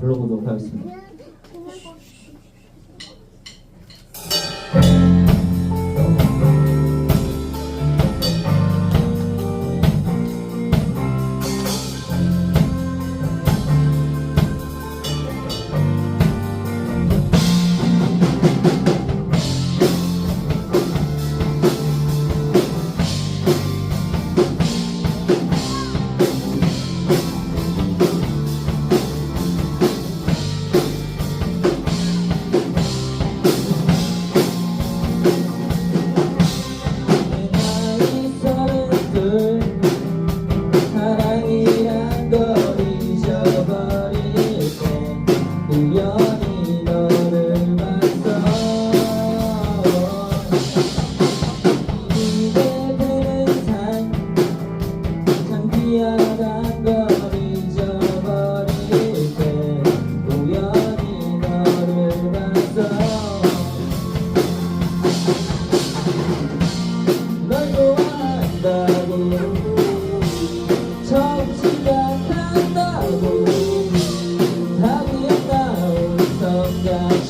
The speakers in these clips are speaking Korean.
불러보도록 하겠습니다.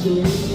Deus.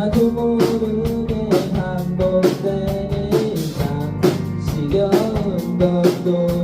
나도 모르게 반복되는 참 지겨운 것도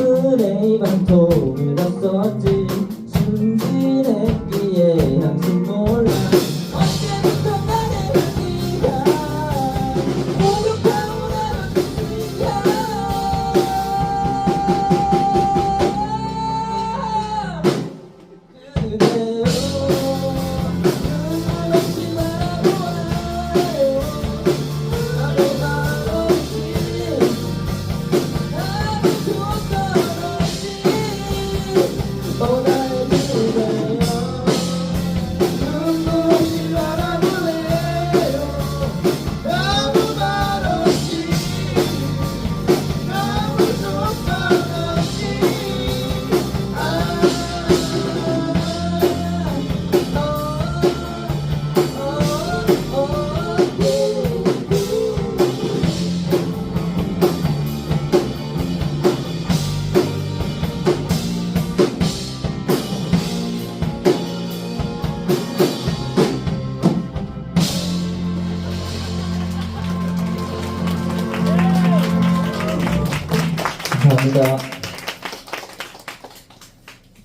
그의 방통을 었었지. 순진했기에 항상 몰라. 언제부터 나를 네가 목욕하고 나를 네가 그대로 감사합니다.